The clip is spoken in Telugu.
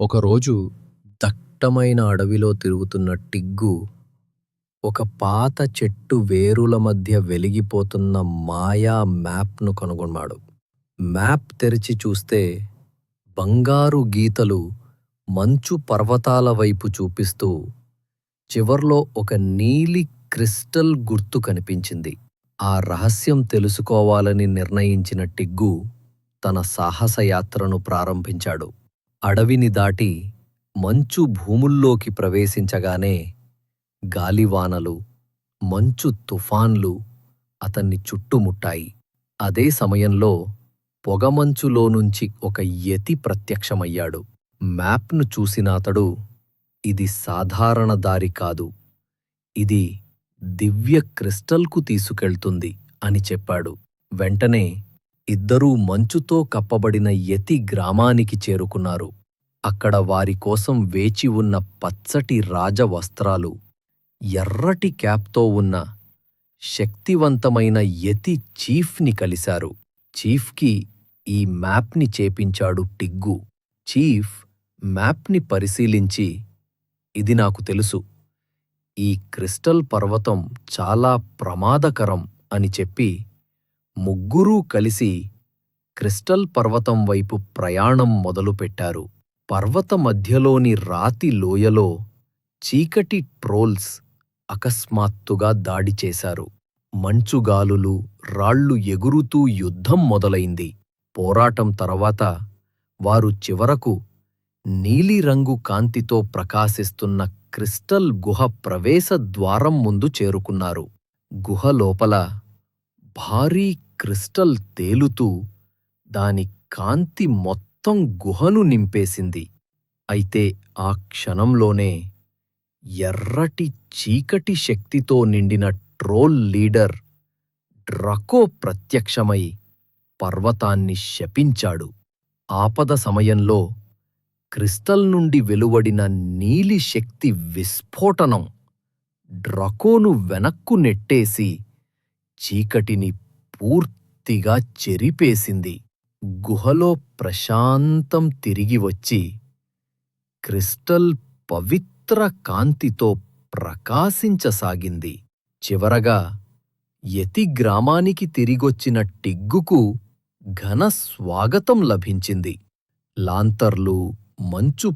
ఒకరోజు దట్టమైన అడవిలో తిరుగుతున్న టిగ్గు ఒక పాత చెట్టు వేరుల మధ్య వెలిగిపోతున్న మాయా మ్యాప్ను కనుగొన్నాడు. మ్యాప్ తెరిచి చూస్తే బంగారు గీతలు మంచు పర్వతాల వైపు చూపిస్తూ చివర్లో ఒక నీలి క్రిస్టల్ గుర్తు కనిపించింది. ఆ రహస్యం తెలుసుకోవాలని నిర్ణయించిన టిగ్గు తన సాహసయాత్రను ప్రారంభించాడు. అడవిని దాటి మంచు భూముల్లోకి ప్రవేశించగానే గాలివానలు మంచు తుఫాన్లు అతన్ని చుట్టుముట్టాయి. అదే సమయంలో పొగమంచులో నుంచి ఒక యతి ప్రత్యక్షమయ్యాడు. మ్యాప్ను చూసిన అతడు ఇది సాధారణ దారి కాదు. ఇది దివ్య క్రిస్టల్కు తీసుకెళ్తుంది అని చెప్పాడు. వెంటనే ఇద్దరూ మంచుతో కప్పబడిన యతి గ్రామానికి చేరుకున్నారు. అక్కడ వారి కోసం వేచి ఉన్న పచ్చటి రాజవస్త్రాలు ఎర్రటి క్యాప్తో ఉన్న శక్తివంతమైన యతి చీఫ్ని కలిశారు. చీఫ్కి ఈ మ్యాప్ని చేపించాడు టిగ్గు. చీఫ్ మ్యాప్ని పరిశీలించి ఇది నాకు తెలుసు. ఈ క్రిస్టల్ పర్వతం చాలా ప్రమాదకరం అని చెప్పి ముగ్గురూ కలిసి క్రిస్టల్ పర్వతం వైపు ప్రయాణం మొదలుపెట్టారు. పర్వత మధ్యలోని రాతి లోయలో చీకటి ట్రోల్స్ అకస్మాత్తుగా దాడి చేశారు. మంచుగాలులు రాళ్ళు ఎగురుతూ యుద్ధం మొదలైంది. పోరాటం తర్వాత వారు చివరకు నీలిరంగు కాంతితో ప్రకాశిస్తున్న క్రిస్టల్ గుహ ప్రవేశ ద్వారం ముందు చేరుకున్నారు. గుహ లోపల భారీ క్రిస్టల్ తేలుతూ దాని కాంతి మొత్తం మొత్తం గుహను నింపేసింది. అయితే ఆ క్షణంలోనే ఎర్రటి చీకటి శక్తితో నిండిన ట్రోల్ లీడర్ డ్రకో ప్రత్యక్షమై పర్వతాన్ని శపించాడు. ఆపద సమయంలో క్రిస్టల్ నుండి వెలువడిన నీలి శక్తి విస్ఫోటనం డ్రకోను వెనక్కు నెట్టేసి చీకటిని పూర్తిగా చెరిపేసింది. గుహలో ప్రశాంతం తిరిగి వచ్చి క్రిస్టల్ పవిత్ర కాంతితో ప్రకాశించసాగింది. చివరగా యతి గ్రామానికి తిరిగొచ్చిన టిగ్గుకు ఘన స్వాగతం లభించింది. లాంతర్లు మంచు